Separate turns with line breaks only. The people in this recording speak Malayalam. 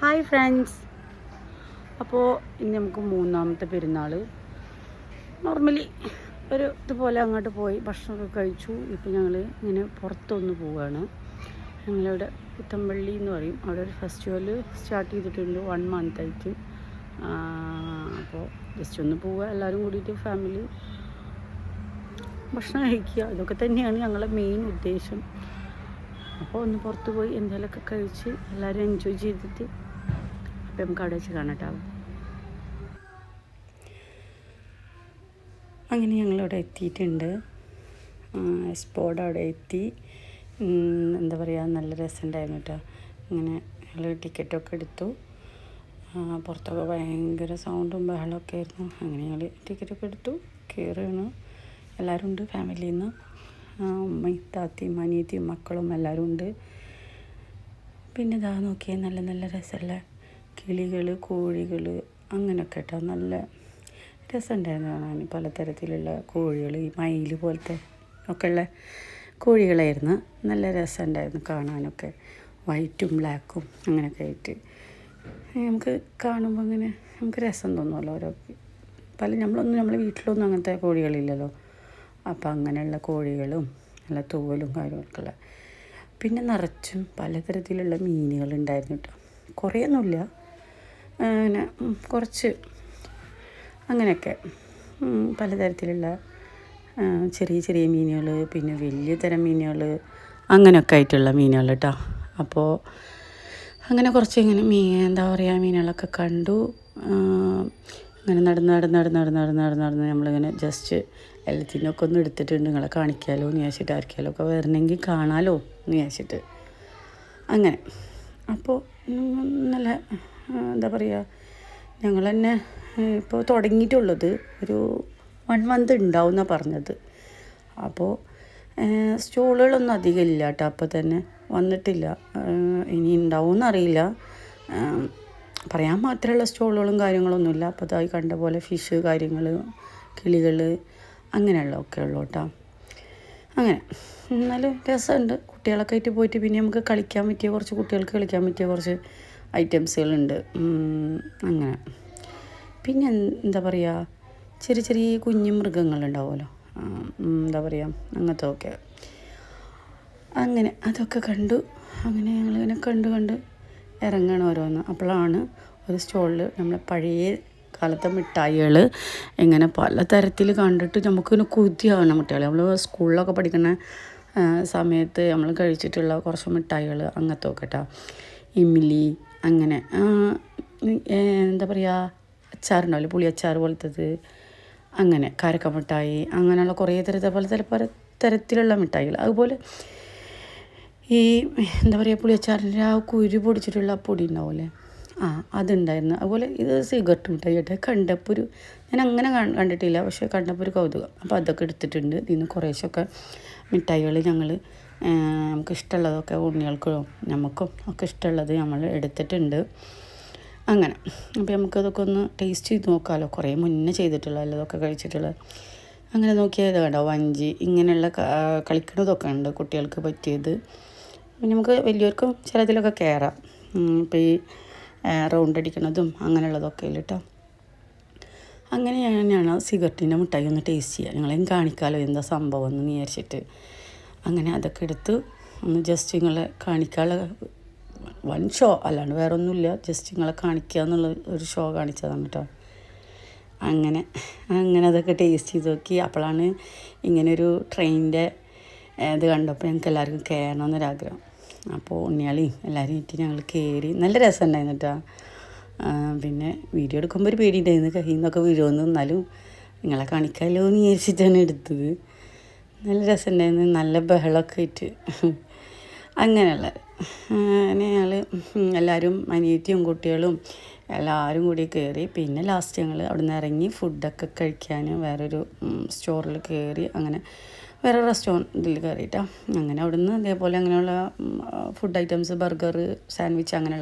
ഹായ് ഫ്രണ്ട്സ് അപ്പോൾ ഇനി നമുക്ക് മൂന്നാമത്തെ പെരുന്നാൾ നോർമലി ഒരു ഇതുപോലെ അങ്ങോട്ട് പോയി ഭക്ഷണമൊക്കെ കഴിച്ചു. ഇപ്പോൾ ഞങ്ങൾ ഇങ്ങനെ പുറത്തൊന്ന് പോവുകയാണ് ഞങ്ങളിവിടെ പുത്തമ്പള്ളി എന്ന് പറയും. അവിടെ ഒരു ഫെസ്റ്റിവൽ സ്റ്റാർട്ട് ചെയ്തിട്ടുണ്ട്. വൺ മന്ത് ആയിട്ട്. അപ്പോൾ ജസ്റ്റ് ഒന്ന് പോവുക. എല്ലാവരും കൂടിയിട്ട് ഫാമിലി ഭക്ഷണം കഴിക്കുക. ഇതൊക്കെ തന്നെയാണ് ഞങ്ങളുടെ മെയിൻ ഉദ്ദേശം. അപ്പോൾ ഒന്ന് പുറത്ത് പോയി എന്തെങ്കിലുമൊക്കെ കഴിച്ച് എല്ലാവരും എൻജോയ് ചെയ്തിട്ട് അപ്പം നമുക്ക് അവിടെ വെച്ച് കാണട്ടോ അങ്ങനെ ഞങ്ങളവിടെ എത്തിയിട്ടുണ്ട്. സ്പോട്ട് അവിടെ എത്തി. എന്താ പറയുക നല്ല രസമുണ്ടായിരുന്നു കേട്ടോ. ഇങ്ങനെ ഞങ്ങൾ ടിക്കറ്റൊക്കെ എടുത്തു. പുറത്തൊക്കെ ഭയങ്കര സൗണ്ടും ബഹളമൊക്കെ ആയിരുന്നു. അങ്ങനെ ഞങ്ങൾ ടിക്കറ്റൊക്കെ എടുത്തു. കയറുകയാണ്. എല്ലാവരും ഉണ്ട് ഫാമിലിയിൽ നിന്ന് ഉമ്മയും താത്തയും അനിയത്തിയും മക്കളും എല്ലാവരും ഉണ്ട്. പിന്നെ ഇതാ നോക്കിയാൽ നല്ല നല്ല രസമുള്ള കിളികൾ കോഴികൾ അങ്ങനെയൊക്കെ കേട്ടോ. നല്ല രസമുണ്ടായിരുന്നു കാണാൻ. പലതരത്തിലുള്ള കോഴികൾ ഈ മയിൽ പോലത്തെ ഒക്കെ ഉള്ള കോഴികളായിരുന്നു. നല്ല രസമുണ്ടായിരുന്നു കാണാനൊക്കെ. വൈറ്റും ബ്ലാക്കും അങ്ങനെയൊക്കെ ആയിട്ട്. നമുക്ക് കാണുമ്പോൾ അങ്ങനെ നമുക്ക് രസം തോന്നുമല്ലോ ഓരോ പല നമ്മളൊന്നും നമ്മളെ വീട്ടിലൊന്നും അങ്ങനത്തെ കോഴികളില്ലല്ലോ. അപ്പോൾ അങ്ങനെയുള്ള കോഴികളും നല്ല തൂവലും കാര്യങ്ങളൊക്കെയുള്ള. പിന്നെ നിറച്ചും പലതരത്തിലുള്ള മീനുകളുണ്ടായിരുന്നു കേട്ടോ. കുറേയൊന്നുമില്ല. ഉം, കുറച്ച് അങ്ങനെയൊക്കെ പലതരത്തിലുള്ള ചെറിയ ചെറിയ മീനുകൾ പിന്നെ വലിയ തരം മീനുകൾ അങ്ങനെയൊക്കെ ആയിട്ടുള്ള മീനുകൾ കേട്ടോ അപ്പോൾ അങ്ങനെ കുറച്ച് ഇങ്ങനെ മീൻ എന്താ പറയുക മീനുകളൊക്കെ കണ്ടു. ഇങ്ങനെ നടന്ന് നടന്ന് നടന്ന് നടന്ന് നടന്ന് നടന്ന് നടന്ന് നമ്മളിങ്ങനെ ജസ്റ്റ് എല്ലാത്തിനൊക്കെ ഒന്ന് എടുത്തിട്ടുണ്ട്. നിങ്ങളെ കാണിക്കാലോ എന്ന് വിചാരിച്ചിട്ട് ആർക്കാലോ ഒക്കെ വരണമെങ്കിൽ കാണാലോ എന്ന് വിചാരിച്ചിട്ട്. അങ്ങനെ. അപ്പോൾ നല്ല എന്താ പറയുക ഞങ്ങൾ തന്നെ ഇപ്പോൾ തുടങ്ങിയിട്ടുള്ളത് ഒരു വൺ മന്ത് ഉണ്ടാവും എന്നാണ് പറഞ്ഞത് അപ്പോൾ സ്റ്റോളുകളൊന്നും അധികം ഇല്ല കേട്ടോ അപ്പോൾ തന്നെ വന്നിട്ടില്ല. ഇനി ഉണ്ടാവുമെന്ന് അറിയില്ല. പറയാൻ മാത്രമുള്ള സ്റ്റോളുകളും കാര്യങ്ങളൊന്നുമില്ല. അപ്പോൾ അതായി കണ്ട പോലെ ഫിഷ് കാര്യങ്ങൾ കിളികൾ അങ്ങനെയുള്ളതൊക്കെ ഉള്ളൂ കേട്ടോ അങ്ങനെ എന്നാലും രസമുണ്ട് കുട്ടികളൊക്കെ ആയിട്ട് പോയിട്ട് പിന്നെ നമുക്ക് കളിക്കാൻ പറ്റിയ കുറച്ച് കുട്ടികൾക്ക് കളിക്കാൻ പറ്റിയ കുറച്ച് ഐറ്റംസുകളുണ്ട്. അങ്ങനെ. പിന്നെ എന്താ പറയുക ചെറിയ ചെറിയ കുഞ്ഞു മൃഗങ്ങളുണ്ടാവുമല്ലോ. എന്താ പറയുക അങ്ങനത്തെ ഒക്കെ അങ്ങനെ അതൊക്കെ കണ്ടു. അങ്ങനെ ഞങ്ങളിങ്ങനെ കണ്ട് കണ്ട് ഇറങ്ങണം ഓരോന്ന്. അപ്പോഴാണ് ഒരു സ്റ്റോളിൽ നമ്മളെ പഴയ കാലത്തെ മിഠായികൾ ഇങ്ങനെ പല തരത്തിൽ കണ്ടിട്ട് നമുക്കിങ്ങനെ കുതിയാവണം മിഠായികൾ നമ്മൾ സ്കൂളിലൊക്കെ പഠിക്കുന്ന സമയത്ത് നമ്മൾ കഴിച്ചിട്ടുള്ള കുറച്ച് മിഠായികൾ അങ്ങനത്തെ ഒക്കെ കേട്ടോ ഇമിലി അങ്ങനെ എന്താ പറയുക അച്ചാറുണ്ടാവില്ല പുളി അച്ചാർ പോലത്തത് അങ്ങനെ കാരക്ക മിഠായി അങ്ങനെയുള്ള കുറേ തരത്തിൽ പല തര പല തരത്തിലുള്ള മിഠായികൾ. അതുപോലെ ഈ എന്താ പറയുക പുളിയച്ചാറിന്റെ ആ കുരു പൊടിച്ചിട്ടുള്ള പൊടി ഉണ്ടാവില്ലേ ആ അതുണ്ടായിരുന്നു. അതുപോലെ ഇത് സിഗരറ്റ് മിഠായി കേട്ടെ. കണ്ടപ്പോൾ ഒരു ഞാൻ അങ്ങനെ കണ്ടിട്ടില്ല. പക്ഷേ കണ്ടപ്പോൾ ഒരു കൗതുകം. അപ്പോൾ അതൊക്കെ എടുത്തിട്ടുണ്ട്. ഇന്ന് കുറേശ്ശൊക്കെ മിഠായികൾ ഞങ്ങൾ നമുക്ക് ഇഷ്ടമുള്ളതൊക്കെ ഉണ്ണികൾക്കും നമുക്കും ഒക്കെ ഇഷ്ടമുള്ളത് നമ്മൾ എടുത്തിട്ടുണ്ട്. അങ്ങനെ. അപ്പോൾ നമുക്കതൊക്കെ ഒന്ന് ടേസ്റ്റ് ചെയ്ത് നോക്കാമല്ലോ കുറേ മുന്നേ ചെയ്തിട്ടുള്ള അല്ലതൊക്കെ കഴിച്ചിട്ടുള്ള. അങ്ങനെ നോക്കിയാൽ ഇത് കണ്ടോ വഞ്ചി ഇങ്ങനെയുള്ള കളിക്കണതൊക്കെ ഉണ്ട് കുട്ടികൾക്ക് പറ്റിയത്. നമുക്ക് വലിയവർക്കും ചിലതിലൊക്കെ കയറാം. ഇപ്പോൾ ഈ റൗണ്ട് അടിക്കണതും അങ്ങനെയുള്ളതൊക്കെ ഇല്ലട്ടോ അങ്ങനെ ഞാൻ സിഗരറ്റിന്റെ മിഠായി ഒന്ന് ടേസ്റ്റ് ചെയ്യുക നിങ്ങളെയും കാണിക്കാമല്ലോ എന്താ സംഭവം എന്ന് വിചാരിച്ചിട്ട്. അങ്ങനെ അതൊക്കെ എടുത്ത് ഒന്ന് ജസ്റ്റ് നിങ്ങളെ കാണിക്കാനുള്ള വൺ ഷോ അല്ലാണ്ട് വേറെ ഒന്നുമില്ല ജസ്റ്റ് നിങ്ങളെ കാണിക്കുക എന്നുള്ള ഒരു ഷോ കാണിച്ചതാണ് കേട്ടോ അങ്ങനെ അങ്ങനെ അതൊക്കെ ടേസ്റ്റ് ചെയ്ത് നോക്കി. അപ്പോഴാണ് ഇങ്ങനൊരു ട്രെയിനിന്റെ ഇത് കണ്ടപ്പോൾ ഞങ്ങൾക്ക് എല്ലാവർക്കും കയറണം എന്നൊരാഗ്രഹം അപ്പോൾ ഉണ്ണിയാളിയും എല്ലാവരും ഇട്ട് ഞങ്ങൾ കയറി നല്ല രസമുണ്ടായിരുന്നു കേട്ടോ പിന്നെ വീഡിയോ എടുക്കുമ്പോൾ ഒരു പേടി ഉണ്ടായിരുന്നു കയ്യിൽ നിന്നൊക്കെ വീഴുമെന്ന് എന്നാലും നിങ്ങളെ കാണിക്കാമല്ലോ എന്ന് വിചാരിച്ചിട്ടാണ് എടുത്തത്. നല്ല രസമുണ്ടായിരുന്നു. നല്ല ബഹളമൊക്കെ ഇട്ട് അങ്ങനെയുള്ള. അങ്ങനെ ഞങ്ങൾ എല്ലാവരും അനിയത്തിയും കുട്ടികളും എല്ലാവരും കൂടി കയറി. പിന്നെ ലാസ്റ്റ് ഞങ്ങൾ അവിടെ നിന്ന് ഇറങ്ങി ഫുഡൊക്കെ കഴിക്കാൻ വേറൊരു സ്റ്റോറിൽ കയറി അങ്ങനെ വേറെ റെസ്റ്റോറന്റിൽ കയറിയിട്ടാണ് അങ്ങനെ അവിടുന്ന് അതേപോലെ അങ്ങനെയുള്ള ഫുഡ് ഐറ്റംസ് ബർഗർ സാൻഡ്വിച്ച് അങ്ങനെയുള്ള